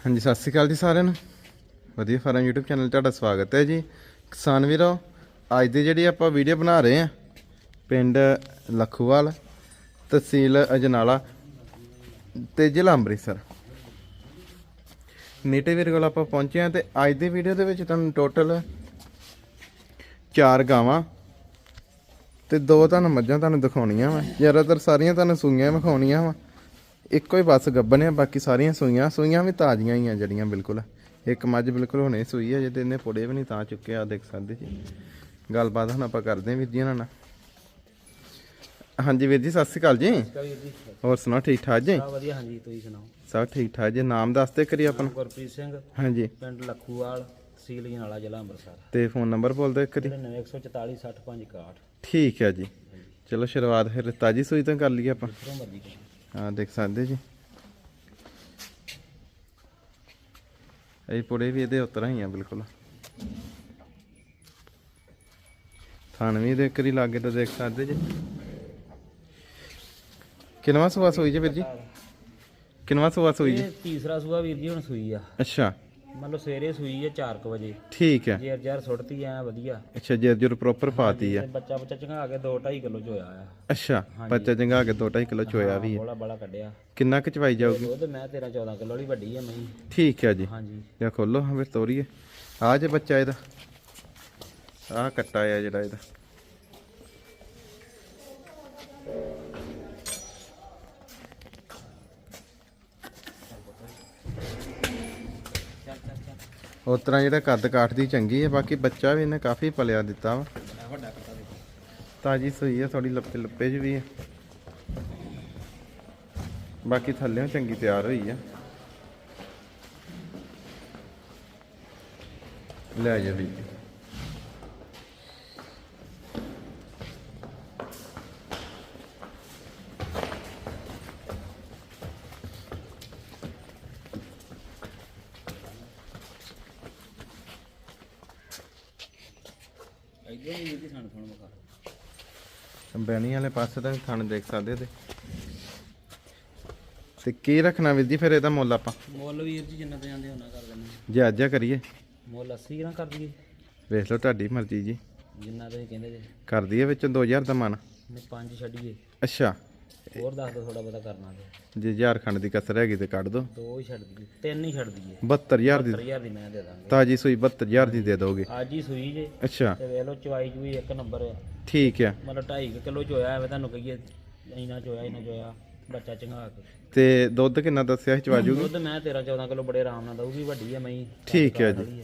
ਹਾਂਜੀ, ਸਤਿ ਸ਼੍ਰੀ ਅਕਾਲ ਜੀ ਸਾਰਿਆਂ ਨੂੰ। ਵਧੀਆ ਫਾਰਮ YouTube ਚੈਨਲ ਤੁਹਾਡਾ ਸਵਾਗਤ ਹੈ ਜੀ। ਕਿਸਾਨ ਵੀਰੋ, ਅੱਜ ਦੀ ਜਿਹੜੀ ਆਪਾਂ ਵੀਡੀਓ ਬਣਾ ਰਹੇ ਆ ਪਿੰਡ ਲਖੂਵਾਲ, ਤਹਿਸੀਲ ਅਜਨਾਲਾ ਤੇ ਜ਼ਿਲ੍ਹਾ ਅੰਮ੍ਰਿਤਸਰ। ਨੇਟੇ ਵੀਰ ਕੋਲ ਆਪਾਂ ਪਹੁੰਚੇ ਆ ਤੇ ਅੱਜ ਦੀ ਵੀਡੀਓ ਦੇ ਵਿੱਚ ਤੁਹਾਨੂੰ ਟੋਟਲ ਚਾਰ ਗਾਵਾਂ ਤੇ ਦੋ ਤੁਹਾਨੂੰ ਮੱਝਾਂ ਤੁਹਾਨੂੰ ਦਿਖਾਉਣੀਆਂ ਵਾ। ਜ਼ਿਆਦਾਤਰ ਸਾਰੀਆਂ ਤੁਹਾਨੂੰ ਸੂਈਆਂ ਵਿਖਾਉਣੀਆਂ ਵਾ। ਇੱਕੋ ਹੀ ਬਸ ਗੱਬਨ ਆ ਬਾਕੀ ਸਾਰੀਆਂ ਸੂਈਆਂ ਸੂਈਆਂ ਵੀ ਤਾਜ਼ੀਆਂ ਹੀ ਆ ਜਿਹੜੀਆਂ ਬਿਲਕੁਲ। ਇੱਕ ਮੱਝ ਬਿਲਕੁਲ ਹੁਣੇ ਸੂਈ ਆ ਜਿਹਦੇ ਇਹਨੇ ਪੁੜੇ ਵੀ ਨਹੀਂ ਤਾਂ ਚੁੱਕੇ ਆ ਦੇਖ ਸਕਦੇ ਜੀ। ਗੱਲਬਾਤ ਹੁਣ ਆਪਾਂ ਕਰਦੇ ਹਾਂ ਵੀਰ ਜੀ ਇਹਨਾਂ ਨਾਲ। ਹਾਂਜੀ ਵੀਰ ਜੀ ਸਤਿ ਸ਼੍ਰੀ ਅਕਾਲ ਜੀ। ਹੋਰ ਸੁਣਾਓ ਠੀਕ ਠਾਕ ਜੀ? ਸਭ ਵਧੀਆ ਹਾਂਜੀ ਤੁਸੀਂ ਸੁਣਾਓ? ਸਭ ਠੀਕ ਠਾਕ ਜੀ। ਨਾਮ ਦੱਸਦੇ ਕਰੀ ਆਪਣਾ। ਗੁਰਪ੍ਰੀਤ ਸਿੰਘ। ਹਾਂਜੀ। ਪਿੰਡ ਲੱਖੂਵਾਲ ਤਹਿਸੀਲ ਜਨਾਲਾ ਜ਼ਿਲ੍ਹਾ ਅੰਮ੍ਰਿਤਸਰ। ਤੇ ਫੋਨ ਨੰਬਰ ਬੋਲ ਦਿਓ ਕਰੀ 9144 65 ਠੀਕ ਹੈ ਜੀ। ਚਲੋ ਸ਼ੁਰੂਆਤ ਫਿਰ ਤਾਜੀ ਸੂਈ ਤੋਂ ਕਰ ਲਈਏ ਆਪਾਂ। ਹਾਂ ਦੇਖ ਸਕਦੇ ਜੀ। ਇਹ ਪੁੜੇ ਵੀ ਇਹਦੇ ਉਤਰਾਂ ਹੀ ਆ ਬਿਲਕੁਲ। ਥਣ ਵੀ ਦੇ ਕਰੀ ਲਾਗੇ ਤਾਂ ਦੇਖ ਸਕਦੇ ਜੀ। ਕਿਨਵਾ ਸੁਆ ਸੋਈ ਜੀ ਵੀਰ ਜੀ? ਕਿਨਵਾ ਸੁਆ ਸੋਈ ਜੀ? ਇਹ ਤੀਸਰਾ ਸੂਆ ਵੀਰ ਜੀ ਹੁਣ ਸੂਈ ਆ। ਅੱਛਾ। ਮੰਨ ਲਓ ਸਵੇਰੇ ਸੂਈ ਹੈ 4 ਵਜੇ। ਠੀਕ ਹੈ। ਜੇਰ ਜਰ ਸੁੱਟਤੀ ਐ ਵਧੀਆ। ਅੱਛਾ ਜਰ ਜਰ ਪ੍ਰੋਪਰ ਪਾਤੀ ਆ। ਤੇ ਬੱਚਾ ਬੱਚਾ ਚੰਗਾ ਕੇ 2 2.5 ਕਿਲੋ ਚ ਹੋਇਆ ਆ। ਅੱਛਾ ਬੱਚਾ ਚੰਗਾ ਕੇ 2.5 ਕਿਲੋ ਚੋਇਆ ਵੀ ਹੈ ਬੋਲਾ ਬੜਾ ਕੱਢਿਆ। ਕਿੰਨਾ ਕੁ ਚਵਾਈ ਜਾਊਗੀ? ਦੁੱਧ ਮੈਂ 13 14 ਕਿਲੋ ਵਾਲੀ ਵੱਡੀ ਆ ਮੈਂ ਠੀਕ ਹੈ ਜੀ। ਹਾਂਜੀ। ਇਹ ਖੋਲੋ ਹਾਂ ਫਿਰ ਤੋਰੀਏ। ਆ ਜੇ ਬੱਚਾ ਇਹਦਾ। ਆ ਕੱਟਾ ਆ ਜਿਹੜਾ ਇਹਦਾ। ਉਸ ਤਰ੍ਹਾਂ ਜਿਹੜਾ ਕੱਦ ਕਾਠ ਦੀ ਚੰਗੀ ਹੈ, ਬਾਕੀ ਬੱਚਾ ਵੀ ਇਹਨੇ ਕਾਫੀ ਪਲਿਆ ਦਿੱਤਾ ਵਾ। ਤਾਜੀ ਸੂਈ ਹੈ ਥੋੜੀ ਲੱਪੇ ਲੱਪੇ ਚ ਵੀ ਹੈ ਬਾਕੀ ਥੱਲੇੋਂ ਚੰਗੀ ਤਿਆਰ ਹੋਈ ਆ। ਲੈ ਜਾ ਵੀ ਵੀ ਥਣ ਥਣ ਬੈਣੀ ਵਾਲੇ ਪਾਸੇ ਵੀ ਥਣ ਦੇਖ ਸਕਦੇ ਤੇ। ਤੇ ਕੀ ਰੱਖਣਾ ਵੀਰ ਜੀ ਫਿਰ ਇਹਦਾ ਮੁੱਲ ਆਪਾਂ? ਮੁੱਲ ਵੀਰ ਜੀ ਜਿੰਨਾ ਤੇ ਜਾਂਦੇ ਉਹਨਾਂ ਕਰ ਦਿੰਦੇ ਜੇ ਅੱਜ ਕਰੀਏ। ਮੁੱਲ 80 ਨਾ ਕਰ ਦਈਏ? ਵੇਖ ਲਓ ਤੁਹਾਡੀ ਮਰਜ਼ੀ ਜੀ। ਜਿੰਨਾ ਤੁਸੀਂ ਕਹਿੰਦੇ ਜੇ। ਕਰ ਦਈਏ ਵਿੱਚ 2000 ਦਾ ਮਨ। ਨੇ ਪੰਜ ਛੱਡੀਏ। ਅੱਛਾ। ਹੋਰ ਦੱਸ ਦੋ ਥੋੜਾ ਬਹੁਤਾ ਕਰਨਾ ਤੇ। ਜੇ ਹਜ਼ਾਰ ਖੰਡ ਦੀ ਕਸਰ ਹੈਗੀ ਤੇ ਕੱਢ ਦੋ। ਦੋ ਹੀ ਛੱਡ ਦਈਏ ਤਿੰਨ ਹੀ ਛੱਡ ਦਈਏ। 72000 ਦੀ 70000 ਦੀ ਮੈਂ ਦੇ ਦਾਂਗੇ। ਤਾਜੀ ਸੂਈ 72000 ਦੀ ਦੇ ਦੋਗੇ। ਅੱਜ ਹੀ ਸੂਈ ਜੇ। ਅੱਛਾ। ਤੇ ਵੇਖ ਲਓ ਚਵਾਈ ਚੂਈ ਇੱਕ ਨੰਬਰ ਆ। ਠੀਕ ਆ। ਮਤਲਬ 2.5 ਕਿਲੋ ਚ ਹੋਇਆ ਐਵੇਂ ਤੁਹਾਨੂੰ ਕਹੀਏ ਇੰਨਾ ਚੋਇਆ ਇੰਨਾ ਚੋਇਆ ਬੱਚਾ ਚੰਗਾ ਕੇ। ਤੇ ਦੁੱਧ ਕਿੰਨਾ ਦੱਸਿਆ ਸੀ ਚਵਾਜੂ ਦੁੱਧ ਮੈਂ 13 14 ਕਿਲੋ ਬੜੇ ਆਰਾਮ ਨਾਲ ਦਊਗੀ ਵੱਡੀ ਆ ਮੈਂ ਠੀਕ ਹੈ ਜੀ।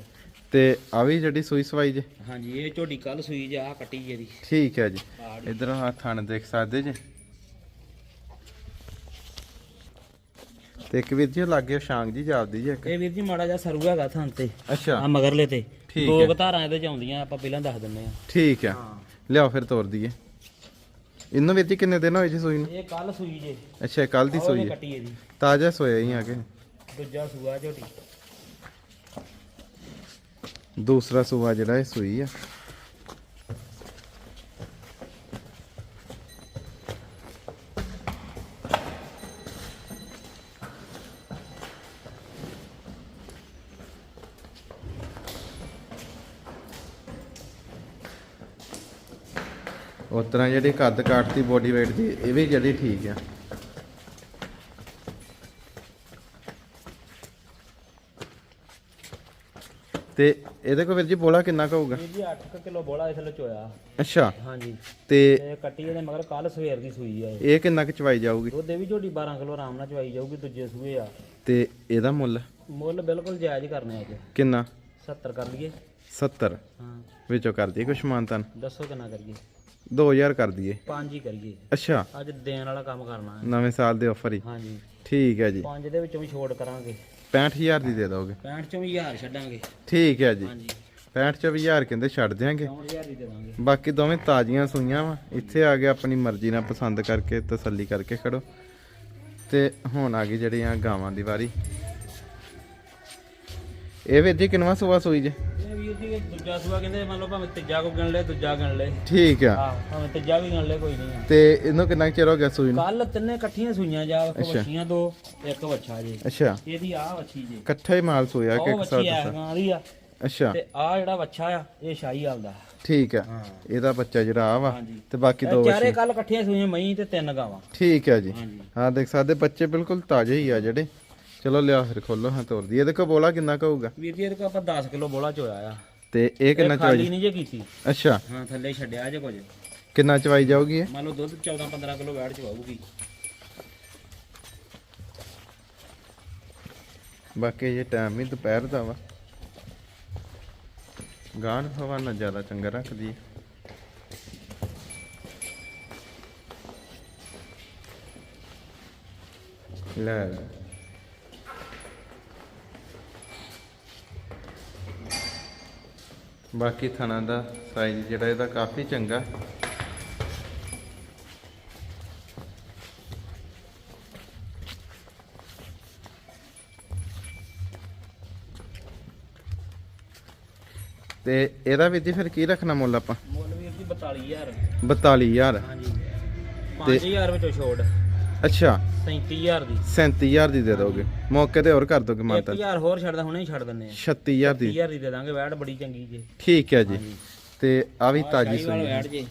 ਤੇ ਆ ਵੀ ਜਿਹੜੀ ਸੂਈ ਸਵਾਈ ਜੇ? ਹਾਂਜੀ ਇਹ ਝੋਟੀ ਕੱਲ ਸੂਈ ਜੇ ਆ ਕੱਟੀ ਜੇ ਦੀ ਠੀਕ ਹੈ ਜੀ। ਇਧਰ ਆ ਥਣ ਦੇਖ ਸਕਦੇ ਜੇ? ਤੇ ਇੱਕ ਵੀਰ ਜੀ ਲਾਗੇ ਸ਼ਾਂਗ ਜੀ ਜਾਪਦੀ ਜੇ ਇੱਕ। ਇਹ ਵੀਰ ਜੀ ਮਾੜਾ ਜਿਹਾ ਸਰੂ ਹੈਗਾ ਥਾਂ ਤੇ। ਅੱਛਾ। ਆ ਮਗਰਲੇ ਤੇ। ਠੀਕ ਦੋ ਹੈ। ਧਾਰਾਂ ਇਹਦੇ ਚ ਆਉਂਦੀਆਂ ਆਪਾਂ ਪਹਿਲਾਂ ਦੱਸ ਦਿੰਨੇ ਆ ਠੀਕ ਆ ਲਿਆਓ ਫਿਰ ਤੋਰ ਦਈਏ। ਇਹਨੂੰ ਵੀਰ ਜੀ ਕਿੰਨੇ ਦਿਨ ਹੋਏ ਜੀ ਸੂਈ ਨੂੰ? ਇਹ ਕੱਲ ਸੂਈ ਜੇ। ਅੱਛਾ ਕੱਲ ਦੀ ਸੂਈ ਉਹਨੇ ਹੈ। ਕੱਟੀ ਇਹਦੀ। ਤਾਜ਼ਾ ਸੋਇਆ ਹੀ ਆ ਕੇ। ਦੂਜਾ ਸੂਆ ਝੋਟੀ। ਦੂਸਰਾ ਸੂਆ ਜਿਹੜਾ ਇਹ ਸੂਈ ਆ। ਉਸ ਤਰ੍ਹਾਂ ਜਿਹੜੀ ਕੱਦ ਕਾਠ ਦੀ ਬੋਡੀ weight ਦੀ ਇਹ ਵੀ ਜਿਹੜੀ ਠੀਕ ਆ। ਤੇ ਇਹਦੇ ਕੋਲ ਵੀਰ ਜੀ ਬੋਲਾ ਕਿੰਨਾ ਕੁ ਹੋਊਗਾ? ਵੀਰ ਜੀ 8 ਕਿਲੋ ਬੋਲਾ ਇਸ ਵਿੱਚ ਹੋਇਆ ਅੱਛਾ। ਹਾਂਜੀ। ਤੇ ਇਹ ਕੱਟੀ ਇਹਦੇ ਮਗਰ ਕੱਲ ਸਵੇਰ ਦੀ ਸੂਈ ਆ ਇਹ। ਇਹ ਕਿੰਨਾ ਕੁ ਚਵਾਈ ਜਾਊਗੀ? ਉਹਦੇ ਵੀ ਝੋਟੀ 12 ਕਿਲੋ ਆਰਾਮ ਨਾਲ ਚਵਾਈ ਜਾਊਗੀ ਦੂਜੇ ਸੂਏ ਆ। ਤੇ ਇਹਦਾ ਮੁੱਲ? ਮੁੱਲ ਬਿਲਕੁਲ ਜਾਇਜ਼ ਕਰਨੇ ਅੱਜ ਕਿੰਨਾ? 70 ਕਰ ਲਈਏ। 70 ਹਾਂ। ਵਿੱਚੋਂ ਕਰ ਦਈਏ ਕੁਛ ਮਾਨਤਨ ਦੱਸੋ ਕਿੰਨਾ ਕਰੀਏ। 2000 ਕਰ ਦਈਏ। ਪੰਜ ਹੀ ਕਰੀਏ। ਅੱਛਾ। ਅੱਜ ਦੇਣ ਵਾਲਾ ਕੰਮ ਕਰਨਾ ਹੈ। ਨਵੇਂ ਸਾਲ ਦੇ ਆਫਰ ਹੀ। ਹਾਂਜੀ। ਠੀਕ ਹੈ ਜੀ। ਪੰਜ ਦੇ ਵਿੱਚੋਂ ਵੀ ਛੋੜ ਕਰਾਂਗੇ। 65000 ਦੀ ਦੇ ਦੋਗੇ। 65 ਚੋਂ ਵੀ 1000 ਛੱਡਾਂਗੇ। ਠੀਕ ਹੈ ਜੀ। ਹਾਂਜੀ। 65 ਚ ਵੀ ਹਜ਼ਾਰ ਕਹਿੰਦੇ ਛੱਡ ਦਿਆਂਗੇ। 64000 ਦੀ ਦੇ ਦਾਂਗੇ। ਬਾਕੀ ਦੋਵੇਂ ਤਾਜ਼ੀਆਂ ਸੂਈਆਂ ਵਾ। ਇੱਥੇ ਆ ਕੇ ਆਪਣੀ ਮਰਜ਼ੀ ਨਾਲ ਪਸੰਦ ਕਰਕੇ ਤਸੱਲੀ ਕਰਕੇ ਖੜੋ। ਤੇ ਹੁਣ ਆ ਗਈ ਜਿਹੜੀਆਂ ਗਾਵਾਂ ਦੀ ਵਾਰੀ। ਇਹ ਵੀਰ ਜੀ ਕਿੰਨਵਾ ਸੂਆ ਸੂਈ ਜੇ? ਜੀ ਇਹ ਦੂਜਾ ਸੂਆ ਕਹਿੰਦੇ ਮੰਨ ਲਓ ਭਾਵੇਂ ਤੀਜਾ ਕੋ ਗਿਣ ਲੈ ਦੂਜਾ ਗਿਣ ਲੈ। ਠੀਕ ਆ। ਆਹ ਭਾਵੇਂ ਤੀਜਾ ਵੀ ਗਿਣ ਲੈ ਕੋਈ ਨਹੀਂ ਤੇ ਇਹਨੂੰ ਕਿੰਨਾ ਕੁ ਚਿਰ ਹੋ ਗਿਆ ਸੂਈ ਨੂੰ? ਕੱਲ ਤਿੰਨੇ ਇਕੱਠੀਆਂ ਸੂਈਆਂ ਜਾ ਇੱਕ ਅੱਛਾ। ਵੱਛੀਆਂ ਦੋ ਇੱਕ ਵੱਛਾ ਜੀ। ਅੱਛਾ। ਇਹਦੀ ਆਹ ਵੱਛੀ ਜੀ। ਇਕੱਠਾ ਹੀ ਮਾਲ ਸੋਇਆ ਕਿ ਉਹ ਇੱਕ ਸਾਥ ਵੱਛੀ ਆ ਗਾਂ ਦੀ ਆ। ਅੱਛਾ। ਤੇ ਆਹ ਜਿਹੜਾ ਵੱਛਾ ਆ ਇਹ ਸ਼ਾਹੀ ਆਲਦਾ ਠੀਕ ਆ। ਇਹਦਾ ਬੱਚਾ ਜਿਹੜਾ ਆ ਵਾ ਹਾਂਜੀ। ਤੇ ਬਾਕੀ ਦੋ ਇਹ ਚਾਰੇ ਬੱਚੇ ਕੱਲ ਇਕੱਠੀਆਂ ਸੂਈਆਂ ਮਈ ਤੇ ਤਿੰਨ ਗਾਵਾਂ। ਠੀਕ ਆ ਜੀ। ਹਾਂਜੀ। ਹਾਂ ਦੇਖ ਸਕਦੇ ਬੱਚੇ ਬਿਲਕੁਲ ਤਾਜ਼ੇ ਹੀ ਆ ਜਿਹੜੇ। ਚਲੋ ਲਿਆ ਫਿਰ ਖੋਲੋ ਹਾਂ ਤੋਰਦੀ ਇਹਦੇ ਕੋਲ ਬੋਲਾ ਕਿੰਨਾ ਕੁ ਹੋਊਗਾ? ਵੀਰ ਜੀ ਇਹਦੇ ਆਪਾਂ 10 ਕਿਲੋ ਬੋਲਾ ਚੋਇਆ ਆ। ਤੇ ਇਹ ਕਿੰਨਾ ਇਹ ਖਾਲੀ ਚਵਾਈ ਨਹੀਂ ਜੇ ਕੀਤੀ। ਅੱਛਾ। ਹਾਂ ਥੱਲੇ ਛੱਡਿਆ ਜੇ ਕੁਝ। ਕਿੰਨਾ ਚਵਾਈ ਜਾਊਗੀ ਇਹ? ਮੰਨ ਲਓ ਦੁੱਧ 14 15 ਕਿਲੋ ਵੈੜ ਚਵਾਊਗੀ ਬਾਕੀ ਇਹ ਟਾਈਮ ਵੀ ਦੁਪਹਿਰ ਦਾ ਵਾ। ਗਾਣ ਹਵਾਨਾ ਜ਼ਿਆਦਾ ਚੰਗਾ ਰੱਖਦੀ ਹੈ। ਲੈ। ਬਾਕੀ ਥਣਾ ਦਾ ਸਾਈਜ਼ ਜਿਹੜਾ ਇਹਦਾ ਕਾਫੀ ਚੰਗਾ। ਤੇ ਇਹਦਾ ਵੀ ਜੀ ਫਿਰ ਕੀ ਰੱਖਣਾ ਮੁੱਲ ਆਪਾਂ? ਮੁੱਲ ਵੀਰ ਜੀ 42000 42000 ਹਾਂਜੀ। 5000 ਵਿੱਚੋਂ ਛੋੜ ਅੱਛਾ। 37000 ਦੀ। 37000 ਦੀ ਦੇ ਦੋਗੇ। ਮੌਕੇ ਤੇ ਹੋਰ ਕਰ ਦੋਗੇ ਮਾਤਾ 1000 ਹੋਰ ਛੱਡਦਾ ਹੁਣੇ ਹੀ ਛੱਡ ਦਿੰਨੇ ਆ। 36000 ਦੀ। 30000 ਦੀ ਦੇ ਦਾਂਗੇ ਵੈੜ ਬੜੀ ਚੰਗੀ ਜੇ। ਠੀਕ ਹੈ ਜੀ। ਤੇ ਆ ਵੀ ਤਾਜੀ ਸੂਈ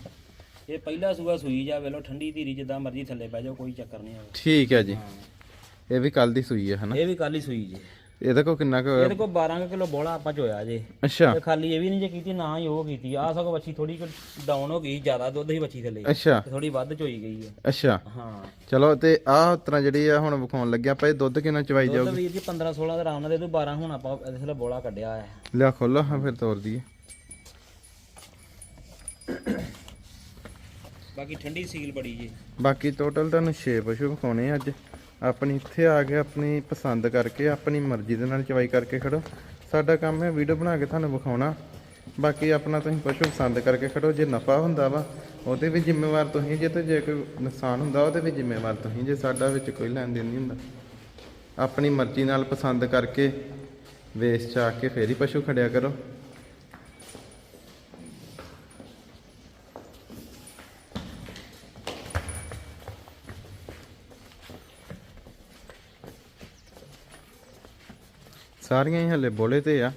ਇਹ ਪਹਿਲਾ ਸੂਆ ਸੂਈ ਜਾ ਵੇਲੋ ਠੰਡੀ ਧੀਰੀ ਜਿੱਦਾਂ ਮਰਜ਼ੀ ਥੱਲੇ ਬਹਿ ਜਾਓ ਕੋਈ ਚੱਕਰ ਨਹੀਂ ਆਵੇ ਠੀਕ ਹੈ ਜੀ। ਇਹ ਵੀ ਕੱਲ ਦੀ ਸੂਈ ਹੈ ਹਨਾ? ਇਹ ਵੀ ਕੱਲ ਹੀ ਸੂਈ ਜੇ। ਇਹਦੇ ਕੋ ਕਿੰਨਾ ਕੁ ਇਹਦੇ ਕੋਲ 12 ਕਿਲੋ ਬੋਲਾ ਆਪਾਂ ਚੋਇਆ ਜੇ। ਅੱਛਾ। ਤੇ ਖਾਲੀ ਇਹ ਵੀ ਨਹੀਂ ਜੇ ਕੀਤੀ ਨਾ ਹੀ ਉਹ ਕੀਤੀ। ਆ ਸਗੋਂ ਬੱਚੀ ਥੋੜੀ ਡਾਊਨ ਹੋ ਗਈ ਜ਼ਿਆਦਾ ਦੁੱਧ ਹੀ ਬੱਚੀ ਥੱਲੇ। ਅੱਛਾ। ਥੋੜੀ ਵੱਧ ਚੋਈ ਗਈ ਹੈ। ਅੱਛਾ। ਹਾਂ। ਚਲੋ ਤੇ ਆਹ ਤਰ੍ਹਾਂ ਜਿਹੜੀ ਆ ਹੁਣ ਵਿਖਾਉਣ ਲੱਗਿਆ ਆਪਾਂ ਇਹ ਦੁੱਧ ਕਿੰਨਾ ਚਵਾਈ ਦੁੱਧ ਜਾਊਗੀ? ਵੀਰ ਜੀ 15 16 ਦੇ ਆਰਾਮ ਨਾਲ ਦੇ ਦੂ 12 ਹੁਣ ਆਪਾਂ ਇਹਦੇ ਥੱਲੇ ਬੋਲਾ ਕੱਢਿਆ ਹੈ। ਲਿਆ ਖੋਲੋ ਹਾਂ ਫਿਰ ਤੋਰ ਦਈਏ। ਬਾਕੀ ਠੰਡੀ ਸੀਲ ਬੜੀ ਜੀ। ਬਾਕੀ ਟੋਟਲ ਤੁਹਾਨੂੰ 6 ਪਸ਼ੂ ਵਿਖਾਉਣੇ ਆ ਅੱਜ। ਆਪਣੀ ਇੱਥੇ ਆ ਕੇ ਆਪਣੀ ਪਸੰਦ ਕਰਕੇ, ਆਪਣੀ ਮਰਜ਼ੀ ਦੇ ਨਾਲ ਚਵਾਈ ਕਰਕੇ ਖੜੋ। ਸਾਡਾ ਕੰਮ ਹੈ ਵੀਡੀਓ ਬਣਾ ਕੇ ਤੁਹਾਨੂੰ ਵਿਖਾਉਣਾ। ਬਾਕੀ ਆਪਣਾ ਤੁਸੀਂ ਪਸ਼ੂ ਪਸੰਦ ਕਰਕੇ ਖੜੋ, ਜੇ ਨਫਾ ਹੁੰਦਾ ਵਾ, ਉਹਦੇ ਵੀ ਜ਼ਿੰਮੇਵਾਰ ਤੁਸੀਂ ਜੇ ਤੇ ਜੇ ਕੋਈ ਨੁਕਸਾਨ ਹੁੰਦਾ, ਉਹਦੇ ਵੀ ਜ਼ਿੰਮੇਵਾਰ ਤੁਸੀਂ, ਜੇ ਸਾਡਾ ਵਿੱਚ ਕੋਈ ਲੈਣ ਦੇਣ ਨਹੀਂ ਹੁੰਦਾ। ਆਪਣੀ ਮਰਜ਼ੀ ਨਾਲ ਪਸੰਦ ਕਰਕੇ ਵੇਚ ਚਾ ਕੇ ਫੇਰ ਹੀ ਪਸ਼ੂ ਖੜਿਆ ਕਰੋ। ਸਾਰੀਆਂ ਹੀ ਹਲੇ ਬੋਲੇ ਤੇ ਆ।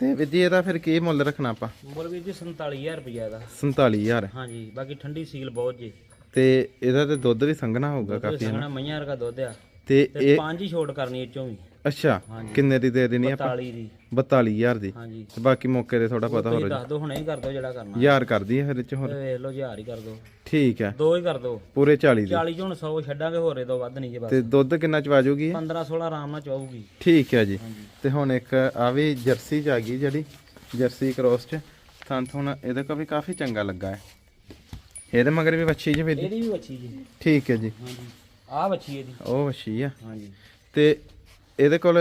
ਤੇ ਵਿਧੀ ਇਹਦਾ ਫਿਰ ਕੀ ਮੁੱਲ ਰੱਖਣਾ ਆਪਾਂ? ਮੁੱਲ ਵੀਰ ਜੀ 47000 ਰੁਪਇਆ ਦਾ 47000 ਹਾਂਜੀ ਬਾਕੀ ਠੰਡੀ ਸੀਲ ਬਹੁਤ ਜੀ। ਤੇ ਇਹਦਾ ਤੇ ਦੁੱਧ ਵੀ ਸੰਘਣਾ ਹੋਊਗਾ ਕਾਫੀ ਸਗਣਾ ਮਈਆਂ ਵਰਗਾ ਦੁੱਧ ਆ। ਤੇ ਇਹ ਪੰਜ ਹੀ ਛੋਟ ਕਰਨੀ ਇਹ ਚੋਂ ਵੀ। ਅੱਛਾ। ਕਿੰਨੇ ਦੀ ਦੇ ਦੇਣੀ ਆਪਾਂ? 40 ਦੀ। 42000 ਦੀ। ਹਾਂਜੀ। ਤੇ ਬਾਕੀ ਮੌਕੇ ਤੇ ਥੋੜਾ ਪਤਾ ਹੋ ਤੁਸੀਂ ਰਿਹਾ ਦੱਸ ਦਿਓ ਹੁਣੇ ਹੀ ਕਰ ਦਿਓ ਜਿਹੜਾ ਕਰਨਾ। ਯਾਰ ਕਰਦੀ ਹੈ ਫਿਰ ਇਹ ਚ ਹੋਰ ਇਹ ਵੇਖ ਲਓ ਹਜ਼ਾਰ ਹੀ ਕਰ ਦਿਓ। ਠੀਕ ਹੈ। ਦੋ ਹੀ ਕਰ ਦਿਓ। ਪੂਰੇ 40 ਦੀ। 40 ਚੋਂ ਹੁਣ 100 ਛੱਡਾਂਗੇ ਹੋਰੇ ਤੋਂ ਵੱਧ ਨਹੀਂ ਜੇ ਬਸ। ਤੇ ਦੁੱਧ ਕਿੰਨਾ ਚ ਵਾਜੂਗੀ 15 16 ਆਰਾਮ ਨਾਲ ਚਾਹੂਗੀ ਠੀਕ ਹੈ ਜੀ। ਤੇ ਹੁਣ ਇੱਕ ਆ ਵੀ ਜਰਸੀ ਚ ਆ ਗਈ ਜਿਹੜੀ ਜਰਸੀ ਕ੍ਰੋਸ ਚ। ਥਾਂ ਹੁਣ ਇਹਦੇ ਕੋ ਵੀ ਕਾਫੀ ਚੰਗਾ ਲੱਗਾ ਹੈ। ਇਹਦੇ ਮਗਰ ਵੀ ਵੱਛੀ ਜੀ ਵੀ ਇਹਦੀ ਵੀ ਵੱਛੀ ਜੀ। ਠੀਕ ਹੈ ਜੀ। ਹਾਂਜੀ। ਆਹ ਵੱਛੀ ਇਹਦੀ। ਉਹ ਵੱਛੀ ਆ। ਹਾਂਜੀ। ਤੇ ਇਹਦੇ ਕੋਲ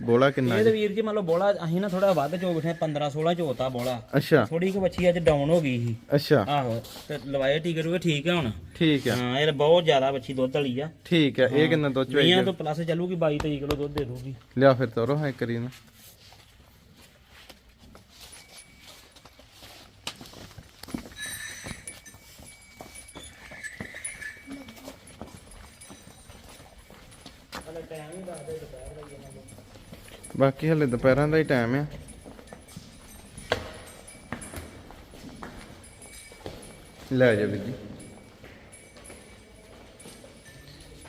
ਬੋਲਾ ਕਿੰਨਾ ਇਹ ਤੇ ਵੀਰ ਜੀ ਮੰਨ ਲਓ ਬੋਲਾ ਅਸੀਂ ਨਾ ਥੋੜਾ ਵੱਧ ਚੋ ਬਿਠੇ 15 16 ਚੋਤਾ ਬੋਲਾ। ਅੱਛਾ। ਥੋੜੀ ਕੁ ਵੱਛੀ ਅੱਜ ਡਾਊਨ ਹੋ ਗਈ ਸੀ। ਅੱਛਾ। ਆਹੋ ਤੇ ਲਵਾਏ ਟੀਕੇ ਰੂਗੇ ਠੀਕ ਆ ਹੁਣ। ਠੀਕ ਹੈ। ਹਾਂ ਇਹ ਬਹੁਤ ਜ਼ਿਆਦਾ ਵੱਛੀ ਦੁੱਧ ਵਾਲੀ ਆ। ਠੀਕ ਹੈ ਇਹ ਕਿੰਨਾ ਦੁੱਧ ਚੋਈ 20 ਤੋਂ ਪਲੱਸ ਚੱਲੂਗੀ 22 23 ਕਿਲੋ ਦੁੱਧ ਦੇ ਦੂਗੀ ਲਿਆ ਫਿਰ ਤੋਰੋ ਹਾਂ ਨਾ ਬਾਕੀ ਹਲੇ ਦੁਪਹਿਰਾਂ ਦਾ ਹੀ ਟਾਈਮ ਆ। ਲੈ ਜਾ ਵੀਰ ਜੀ।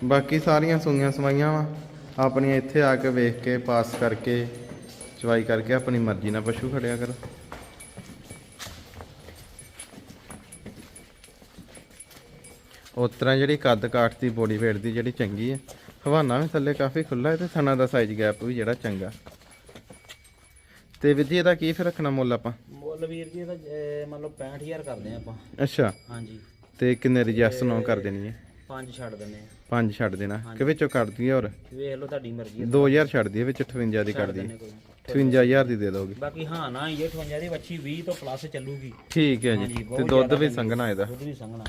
ਬਾਕੀ ਸਾਰੀਆਂ ਸੁਈਆਂ ਸਵਾਈਆਂ ਵਾ। ਆਪਣੀਆਂ ਇੱਥੇ ਆ ਕੇ ਵੇਖ ਕੇ ਪਾਸ ਕਰਕੇ ਚਵਾਈ ਕਰਕੇ ਆਪਣੀ ਮਰਜ਼ੀ ਨਾਲ ਪਸ਼ੂ ਖੜਿਆ ਕਰੋ। ਉਸ ਤਰ੍ਹਾਂ ਜਿਹੜੀ ਕੱਦ ਕਾਠ ਦੀ ਬੋਡੀ ਵੇਟ ਦੀ ਜਿਹੜੀ ਚੰਗੀ ਹੈ ਹਵਾਨਾ ਵੀ ਥੱਲੇ ਕਾਫੀ ਖੁੱਲਾ ਹੈ ਤੇ ਥਣਾ ਦਾ ਸਾਈਜ਼ ਗੈਪ ਵੀ ਜਿਹੜਾ ਚੰਗਾ। ਤੇ ਵਿਧੀ ਇਹਦਾ ਕੀ ਫਿਰ ਰੱਖਣਾ ਮੁੱਲ ਆਪਾਂ? ਮੁੱਲ ਵੀਰ ਜੀ ਇਹਦਾ ਅਹ, ਮੰਨ ਲਓ 65000 ਕਰਦੇ ਆ ਆਪਾਂ। ਅੱਛਾ। ਹਾਂਜੀ। ਤੇ ਕਿੰਨੇ ਰਜਿਸਟ ਨੋ ਕਰ ਦੇਣੀ ਹੈ? ਪੰਜ ਛੱਡ ਦਿੰਨੇ ਆ ਪੰਜ ਛੱਡ ਦੇਣਾ। ਕਿ ਵਿੱਚੋਂ ਕੱਢ ਦਈਏ ਹੋਰ? ਵੇਖ ਲਓ ਤੁਹਾਡੀ ਮਰਜ਼ੀ ਆ 2000 ਛੱਡ ਦਈਏ ਵਿੱਚ 58 ਦੀ ਕੱਢ ਦਈਏ। ਦਿੰਨੇ ਕੋਈ 58000 ਦੀ ਦੇ ਦੋਗੇ। ਬਾਕੀ ਹਾਂ ਨਾ ਇਹ 58 ਦੀ ਵੱਛੀ 20 ਤੋਂ ਪਲੱਸ ਚੱਲੂਗੀ। ਠੀਕ ਹੈ ਜੀ। ਤੇ ਦੁੱਧ ਵੀ ਸੰਘਣਾ ਇਹਦਾ। ਦੁੱਧ ਵੀ ਸੰਘਣਾ।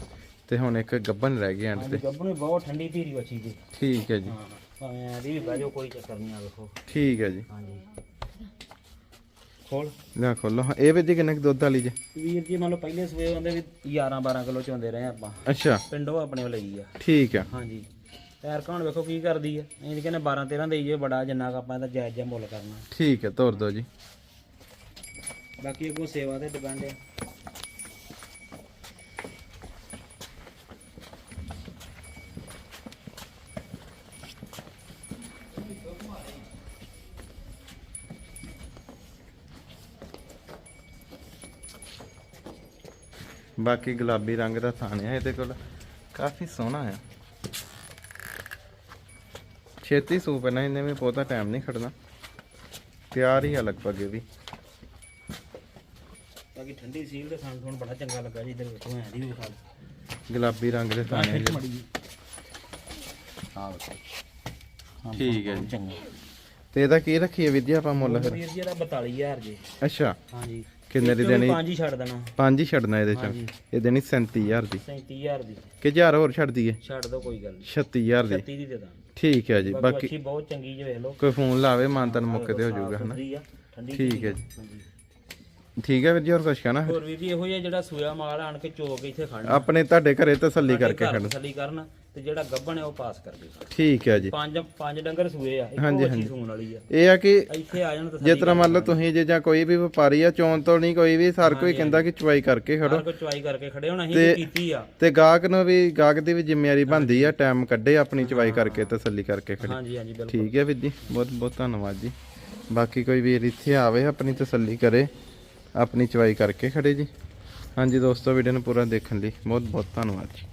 ਤੇ ਹੁਣ ਇੱਕ ਗੱਬਨ ਰਹਿ ਗਿਆ ਐਂਡ ਤੇ। ਵੀ ਬਹੁਤ ਠੰਡੀ ਧੀਰੀ ਵੱਛੀ ਜੀ। ਠੀਕ ਹੈ ਜੀ। ਹਾਂ ਭਾਵੇਂ ਇਹਦੀ ਵੀ ਬਹਿ ਜਾਓ ਕੋਈ ਚੱਕਰ ਨਹੀਂ ਆ ਵੇਖੋ। ਠੀਕ ਹੈ ਜੀ। ਹਾਂਜੀ। ਖੋਲ। ਲੈ ਖੋਲੋ। ਹਾਂ ਇਹ ਵੀਰ ਜੀ ਕਿੰਨੇ ਕੁ ਦੁੱਧ ਵਾਲੀ ਜੇ? ਵੀਰ ਜੀ ਮੰਨ ਲਓ ਪਹਿਲੇ ਸਵੇਰ ਹੁੰਦੇ ਵੀ 11 12 ਕਿਲੋ ਚੋਂਦੇ ਰਹੇ ਆਪਾਂ। ਅੱਛਾ। ਪਿੰਡੋਂ ਆਪਣੇ ਲਈ ਆ। ਠੀਕ ਆ। ਹਾਂਜੀ। ਪੈਰ ਕੌਣ ਵੇਖੋ ਕੀ ਕਰਦੀ ਆ। ਅਸੀਂ ਕਹਿੰਦੇ 12 13 ਦੇਈਏ ਬੜਾ ਜਿੰਨਾ ਕੁ ਆਪਾਂ ਇਹਦਾ ਜਾਇਜ਼ ਜਿਹਾ ਮੁੱਲ ਕਰਨਾ। ਠੀਕ ਹੈ ਤੋਰ ਦੋ ਜੀ। ਬਾਕੀ ਅੱਗੋਂ ਸੇਵਾ ਤੇ ਡਿਪੈਂਡ ਆ। ਬਾਕੀ ਗੁਲਾਬੀ ਰੰਗ ਦਾ ਥਾਣ ਹੈ ਇਹਦੇ ਕੋਲ। ਕਾਫੀ ਸੋਹਣਾ ਆ। ਛੇਤੀ ਸੂਪ ਹੈ ਨਾ ਇਹਨੇ ਵੀ ਬਹੁਤਾ ਟਾਈਮ ਨਹੀਂ ਖੜਨਾ। ਤਿਆਰ ਹੀ ਆ ਲਗਭਗ ਇਹ ਵੀ। ਬਾਕੀ ਠੰਡੀ ਸੀਲ ਤੇ ਸਾਨੂੰ ਹੁਣ ਬੜਾ ਚੰਗਾ ਲੱਗਾ ਜੀ ਇਧਰ ਵੇਖੋ ਐਂ ਦੀ ਵਿਖਾ। ਗੁਲਾਬੀ ਰੰਗ ਦੇ ਥਾਣੇ ਜੀ। ਹਾਂ ਠੀਕ ਹੈ ਜੀ। ਚੰਗਾ। ਤੇ ਇਹਦਾ ਕੀ ਰੱਖੀਏ ਜੀ ਆਪਾਂ ਮੁੱਲ ਫਿਰ? ਵੀਰ ਜੀ ਇਹਦਾ 42000 ਜੀ। ਅੱਛਾ। ਹਾਂਜੀ। ਕਿੰਨੇ ਦੀ ਵੀ ਦੇਣੀ? ਪੰਜ ਹੀ ਛੱਡ ਦੇਣਾ। ਪੰਜ ਹੀ ਛੱਡਣਾ ਇਹਦੇ ਚ। ਹਾਂਜੀ। ਇਹ ਦੇਣੀ 37000 ਦੀ। 37000 ਦੀ। ਕਿ ਹਜ਼ਾਰ ਹੋਰ ਛੱਡ ਦਈਏ? ਛੱਡ ਦੋ ਕੋਈ ਗੱਲ ਨਹੀਂ। 36000 ਦੀ। 36 ਦੀ ਦੇ ਦਾਂ ਠੀਕ ਹੈ ਜੀ ਬਾਕੀ ਬਹੁਤ ਚੰਗੀ ਜੇ ਵੇਖ ਲਓ। ਕੋਈ ਫੋਨ ਲਾਵੇ ਮਾਨਤਨ ਮੌਕੇ ਤੇ ਹੋ ਜਾਊਗਾ ਹਨਾ? ਸੁਥਰੀ ਆ, ਠੰਡੀ ਠੀਕ ਹੈ ਜੀ। ਹਾਂਜੀ। ਠੀਕ ਹੈ ਵੀਰ ਜੀ ਹੋਰ ਕੁਛ ਕਹਿਣਾ? ਹੋਰ ਵੀਰ ਜੀ ਇਹੋ ਜਿਹਾ ਜਿਹੜਾ ਸੂਆ ਮਾਲ ਆਣ ਕੇ ਚੋ ਕੇ ਇੱਥੇ ਖੜਨਾ। ਆਪਣੇ ਤੁਹਾਡੇ ਘਰੇ ਤਸੱਲੀ ਕਰਕੇ ਖੜਨਾ। ਤਸੱਲੀ ਕਰਨ ਤੇ ਜਿਹੜਾ ਗੱਭਣ ਹੈ ਉਹ ਪਾਸ ਕਰ ਦੇ ਠੀਕ ਹੈ ਜੀ। ਪੰਜ ਪੰਜ ਡੰਗਰ ਸੂਏ ਆ ਹਾਂਜੀ, ਇੱਕੋ ਅੱਛੀ ਹਾਂਜੀ। ਸੂਣ ਵਾਲੀ ਆ। ਇਹ ਆ ਕਿ ਇੱਥੇ ਆ ਜਾਣ ਤਸੱਲੀ ਜੇ ਤਰ੍ਹਾਂ ਮੰਨ ਲਓ ਤੁਸੀਂ ਜੇ ਜਾਂ ਕੋਈ ਵੀ ਵਪਾਰੀ ਆ ਚੋਣ ਤੋਂ ਨਹੀਂ ਕੋਈ ਵੀ ਹਰ ਕੋਈ ਕਹਿੰਦਾ ਕਿ ਚੁਆਈ ਕਰਕੇ ਖੜੋ। ਕੋ ਚੁਆਈ ਕਰਕੇ ਖੜੇ ਹੁਣ ਅਸੀਂ ਤੇ- ਵੀ ਕੀਤੀ ਆ। ਤੇ ਗਾਹਕ ਨੂੰ ਵੀ ਗਾਹਕ ਦੀ ਵੀ ਜ਼ਿੰਮੇਵਾਰੀ ਬਣਦੀ ਆ ਟਾਈਮ ਕੱਢੇ ਆਪਣੀ ਚੁਆਈ ਕਰਕੇ ਤਸੱਲੀ ਕਰਕੇ ਖੜੇ। ਹਾਂਜੀ ਹਾਂਜੀ ਬਿਲਕੁਲ। ਠੀਕ ਹੈ ਵੀਰ ਜੀ ਬਹੁਤ ਬਹੁਤ ਧੰਨਵਾਦ ਜੀ। ਬਾਕੀ ਕੋਈ ਵੀਰ ਇੱਥੇ ਆਵੇ ਆਪਣੀ ਤਸੱਲੀ ਕਰੇ ਆਪਣੀ ਚੁਆਈ ਕਰਕੇ ਖੜੇ ਜੀ। ਹਾਂਜੀ ਦੋਸਤੋ ਵੀਡੀਓ ਨੂੰ ਪੂਰਾ ਦੇਖਣ ਲਈ ਬਹੁਤ ਬਹੁਤ ਧੰਨਵਾਦ ਜੀ।